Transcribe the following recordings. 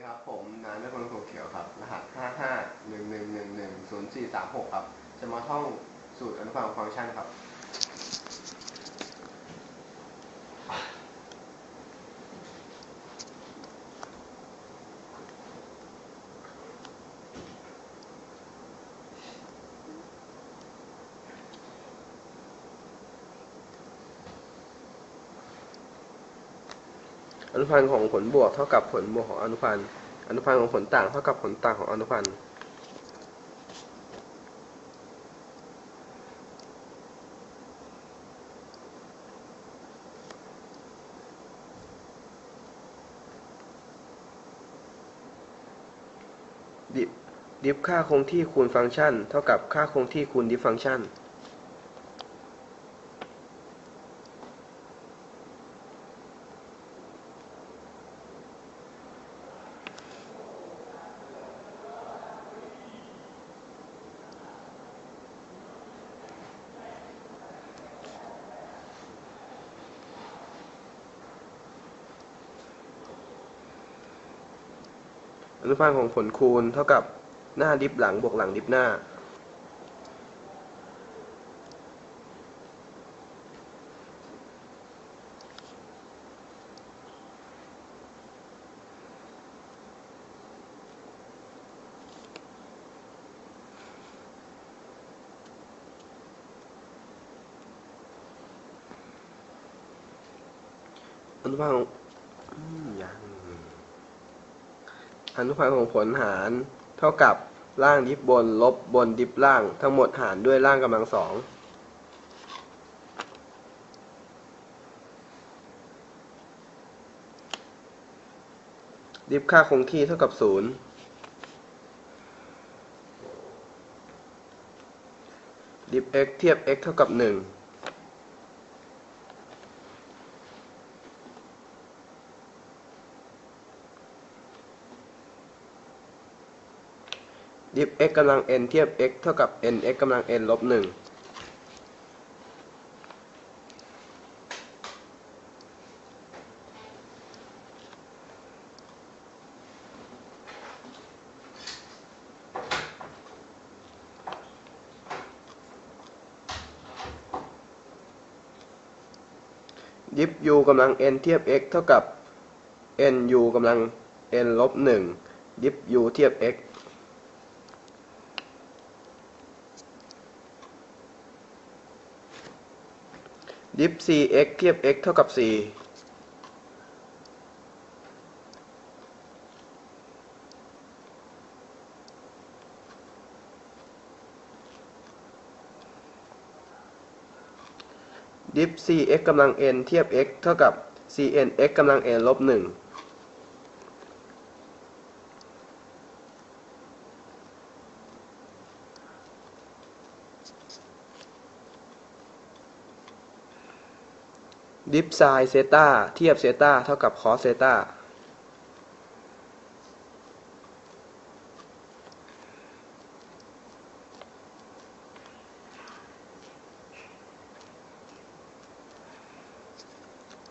ดีครับ ผมนายนพลหัวเขียวครับ รหัส 5 5 1 1 1 1 0 4 3 6 ครับ จะมาท่องสูตรอนุพันธ์ของฟังก์ชันครับ อนุพันธ์ของผลบวกเท่ากับผลบวกของอนุพันธ์ อนุพันธ์ของผลต่างเท่ากับผลต่างของอนุพันธ์ ดิฟค่าคงที่คูณฟังก์ชัน เท่ากับค่าคงที่คูณดิฟฟังก์ชัน อนุพันธ์ของผลคูณเท่ากับหน้าดิฟหลังบวกหลังดิฟหน้า อนุพันธ์ อนุพันธ์ของผลหาร เท่ากับล่างดิบบน ลบบนดิบล่าง ทั้งหมดหารด้วยล่างกำลังสองดิฟค่าคงที่เท่ากับ 0 ดิฟ x เทียบ x เท่ากับ 1 if x กำลัง n เทียบ x เท่ากับ n x กำลัง n ลบหนึ่งยิบ u กำลัง n เทียบ x เท่ากับ n u กำลัง n ลบหนึ่งยิบ u เทียบ x ดิฟ 4x เทียบ x เท่ากับ 4 ดิฟ 4x กำลัง n เทียบ x เท่ากับ cn x กำลัง n ลบ1 ดิฟไซเซตาเทียบเซตาเท่ากับคอสเซตา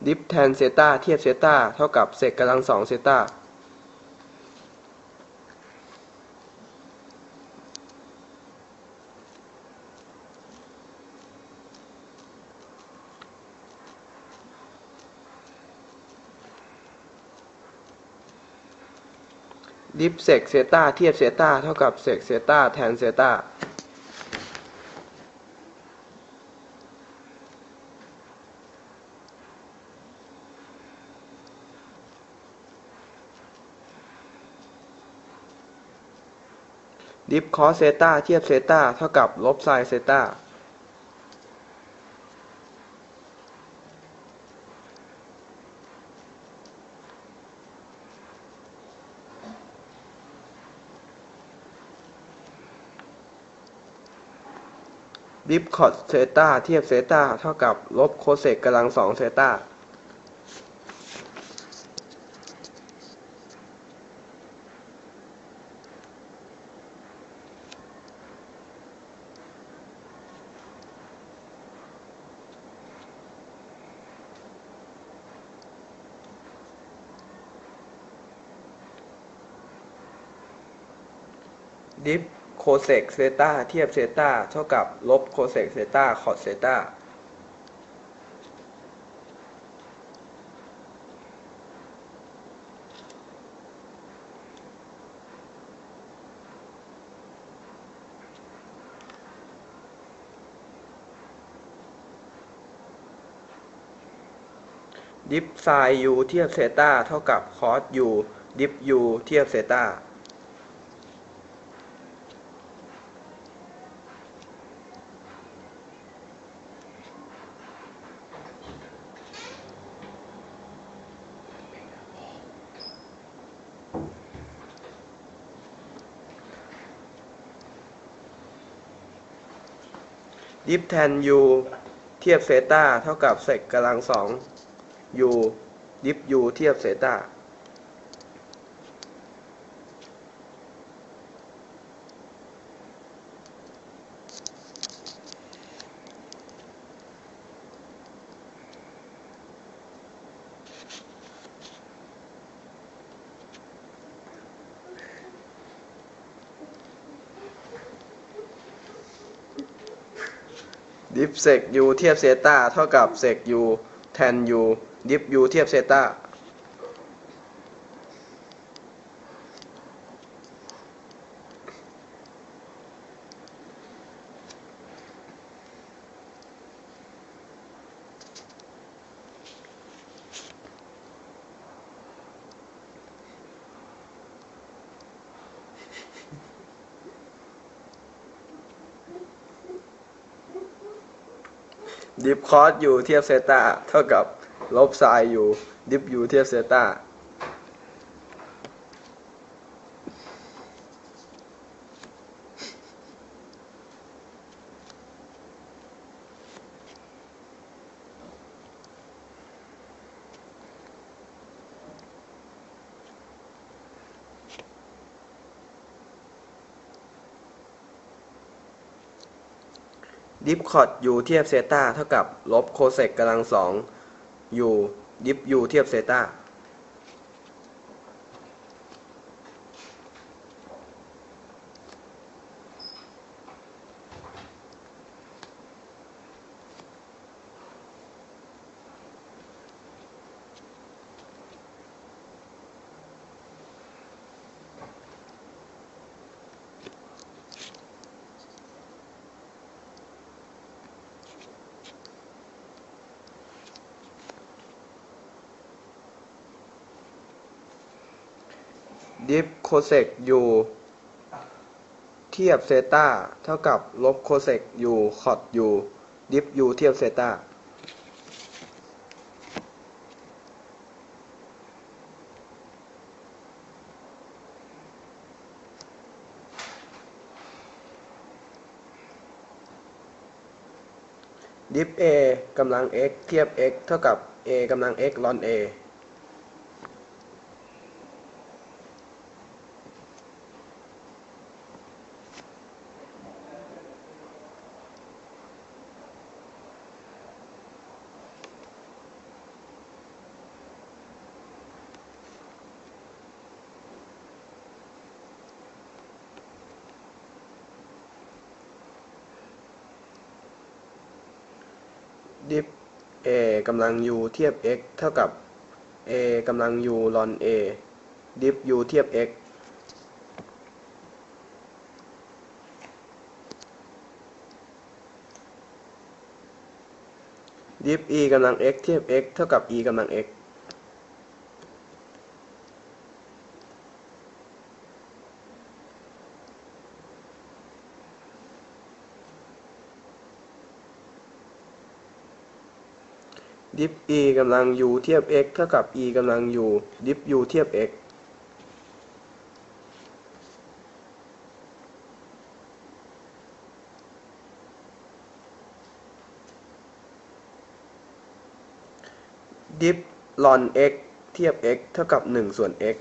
ดิฟแทนเซตาเทียบเซตาเท่ากับเศษกำลังสองเซตา ดิฟเซกเซต้าเทียบเซต้าเท่ากับเซกเซต้าแทนเซต้าดิฟคอสเซต้าเทียบเซต้าเท่ากับลบไซเซต้า ดิฟคอสเซตาเทียบเซตาเท่ากับลบโคเซกกำลังสองเซตาดิฟ โคเซกเซตาเทียบเซตาเท่ากับลบโคเซกเซตาคอสเซตาดิฟไซยูเทียบเซตาเท่ากับคอสยูดิฟยูเทียบเซตา ดิฟแทนยูเทียบเซตาเท่ากับเซกกำลังสองยูดิฟยูเทียบเซตา ดิฟเซกยูเทียบเซต้าเท่ากับเซกยูแทนยูดิฟยูเทียบเซต้า ดิฟคอสอยูเทียบเซตาเท่ากับลบไซอยูดิฟอยูเทียบเซตา ดิฟคอร์ดยูเทียบเซตาเท่ากับลบโคเซกกำลังสองยูดิฟยูเทียบเซตา ดิฟโคเซกยูเทียบเซตาเท่ากับลบโคเซกยูคอดยูดิฟยูเทียบเซตาดิฟ a กำลัง x เทียบ x เท่ากับ a กำลัง x ลอน a ดิฟ a กำลัง u เทียบ x เท่ากับ a กำลัง u ลอน a ดิฟ u เทียบ x ดิฟ e กำลัง x เทียบ x เท่ากับ e กำลัง x ดิฟ e กำลัง u เทียบ x เท่ากับ e กำลัง u ดิฟ u เทียบ x ดิฟลอน x เทียบ x เท่ากับ 1 ส่วน x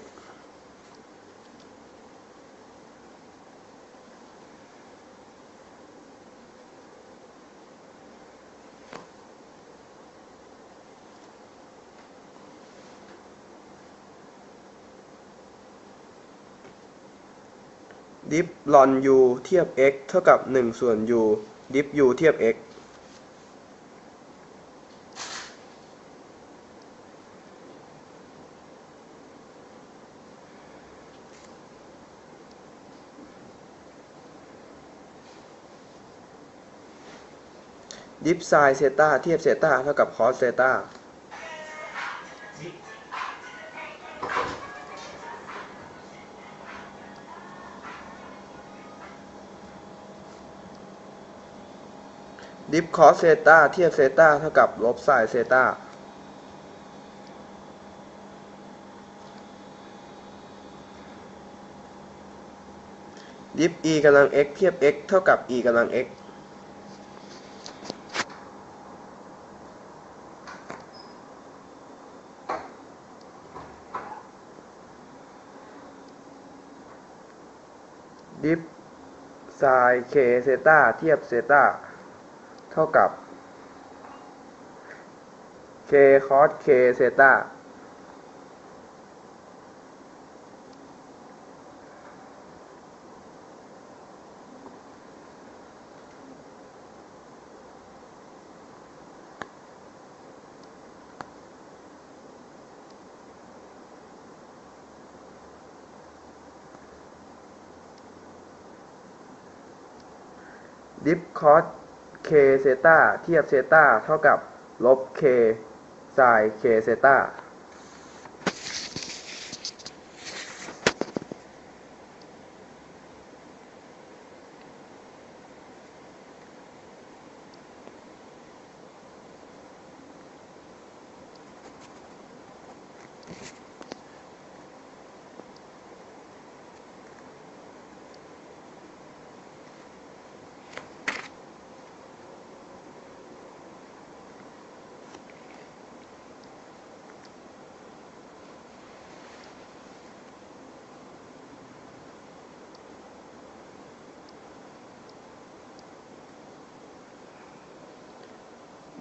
ดิฟลอน u เทียบ x เท่ากับ 1 ส่วน u ดิฟ u เทียบ x ดิฟไซน์เซตาเทียบเซตาเท่ากับคอสเซตา ดิฟคอสเซตาเทียบเซตาเท่ากับลบไซน์เซตาดิฟ e กำลัง x เทียบ x เท่ากับ e กำลัง x ดิฟไซน์เคเซตาเทียบเซตา เท่ากับเคคอสเคเซตาดิฟคอส k เซตาเทียบเซตาเท่ากับลบ k ไซน์ k เซตา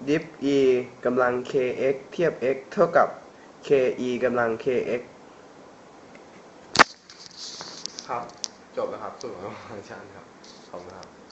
ดิฟ e กำลัง kx เทียบ x เท่ากับ ke กำลัง kx ครับ จบแล้วครับสูตรของอาจารย์ครับ ขอบคุณครับ